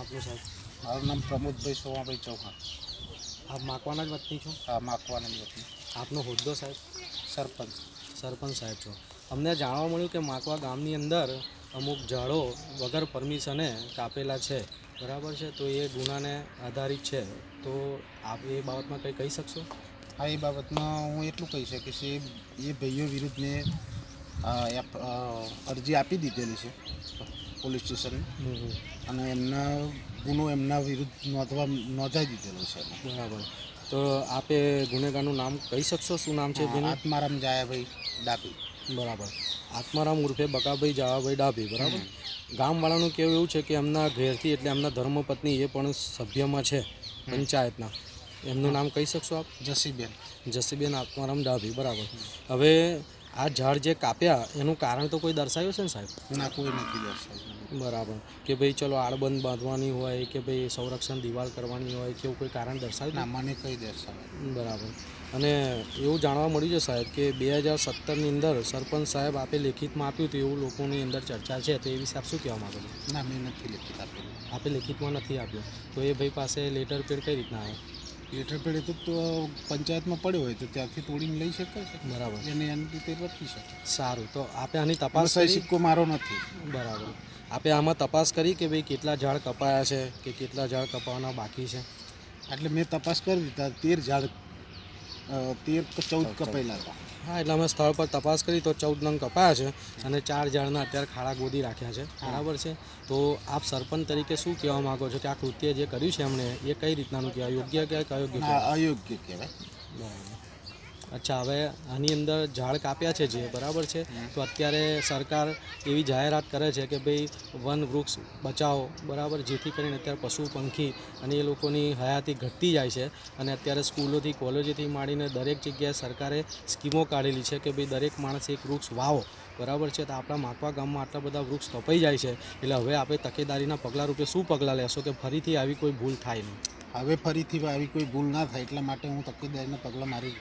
આપનું સાહેબ? મારું નામ પ્રમોદભાઈ સોમાભાઈ ચૌહાણ. આપ માકવાના જ વતની છો? આ માકવાના જ વતની. આપનો હોદ્દો સાહેબ? સરપંચ. સરપંચ સાહેબ છો. અમને જાણવા મળ્યું કે માકવા ગામની અંદર અમુક ઝાડો વગર પરમિશને કાપેલા છે. બરાબર છે? તો એ ગુનાને આધારિત છે. તો આપ એ બાબતમાં કંઈ કહી શકશો? હા એ બાબતમાં હું એટલું કહી શકીશ એ એ ભાઈઓ વિરુદ્ધ મેં અરજી આપી દીધેલી છે. Police station. અને એમના ગુનો એમના વિરુદ્ધ નોંધવા નોંધાઈ દીધેલો છે. બરાબર. તો આપે ગુનેગારનું નામ કહી શકશો? શું નામ છે આત્મારામ જાયાભાઈ ડાબી બરાબર. આત્મારામ ઉર્ફે બકાભાઈ જાવાભાઈ ડાભી બરાબર? ગામવાળાનું કહેવું એવું છે કે એમના ઘેરથી એટલે એમના ધર્મપત્ની એ પણ સભ્યમાં છે પંચાયતના. એમનું નામ કહી શકશો આપ? જસીબેન. જસીબેન આત્મારામ ડાભી બરાબર. હવે આ ઝાડ જે કાપ્યા એનું કારણ તો કોઈ દર્શાવ્યું છે ને સાહેબ? ના કોઈ નથી દર્શાવ્યું. બરાબર. કે ભાઈ ચલો આડબંધ બાંધવાની હોય કે ભાઈ સંરક્ષણ દિવાલ કરવાની હોય કે એવું કોઈ કારણ દર્શાવ્યું? ના મને કંઈ દર્શાવે બરાબર. અને એવું જાણવા મળ્યું છે સાહેબ કે બે હજાર સત્તરની અંદર સરપંચ સાહેબ આપે લેખિતમાં આપ્યું હતું એવું લોકોની અંદર ચર્ચા છે તો એ વિશે આપ શું કહેવા માગો છો? ના મેં નથી લેખિત આપ્યું. આપે લેખિતમાં નથી આપ્યું. તો એ ભાઈ પાસે લેટર પેડ કઈ રીતના આવે લેટર પેડ તો તો પંચાયતમાં પડ્યો હોય તો ત્યાંથી તોડીને લઈ શકે છે. બરાબર. એને એની રીતે લખી શકે સારું. તો આપણે આની તપાસ થઈ સિક્કો મારો નથી. બરાબર. આપણે આમાં તપાસ કરી કે ભાઈ કેટલા ઝાડ કપાયા છે કે કેટલા ઝાડ કપાવાના બાકી છે? એટલે મેં તપાસ કરી દીધા. તેર ઝાડ તેર ચૌદ કપાયેલા હતા. હા એટલે અમે સ્થળ પર તપાસ કરી તો ચૌદ નંગ કપાયા છે અને ચાર ઝાડના અત્યારે ખાડા ગોદી રાખ્યા છે. બરાબર છે? તો આપ સરપંચ તરીકે શું કહેવા માગો છો કે આ કૃત્ય જે કર્યું છે એમણે એ કઈ રીતનાનું કહેવાય? યોગ્ય કે અયોગ્ય કહેવાય? અયોગ્ય કહેવાય. બરાબર. અચ્છા હવે આની અંદર ઝાડ કાપ્યા છે જે બરાબર છે? તો અત્યારે સરકાર એવી જાહેરાત કરે છે કે ભાઈ વન વૃક્ષ બચાવો બરાબર? જેથી કરીને અત્યારે પશુ પંખી અને એ લોકોની હયાતી ઘટતી જાય છે. અને અત્યારે સ્કૂલોથી કોલેજોથી માંડીને દરેક જગ્યાએ સરકારે સ્કીમો કાઢેલી છે કે ભાઈ દરેક માણસે એક વૃક્ષ વાવો બરાબર છે? તો આપણા માકવા ગામમાં આટલા બધા વૃક્ષ કપાઈ જાય છે. એટલે હવે આપણે તકેદારીના પગલાં રૂપે શું પગલાં લેશો કે ફરીથી આવી કોઈ ભૂલ થાય નહીં? હવે ફરીથી આવી કોઈ ભૂલ ના થાય એટલા માટે હું તકેદારીના પગલાં મારી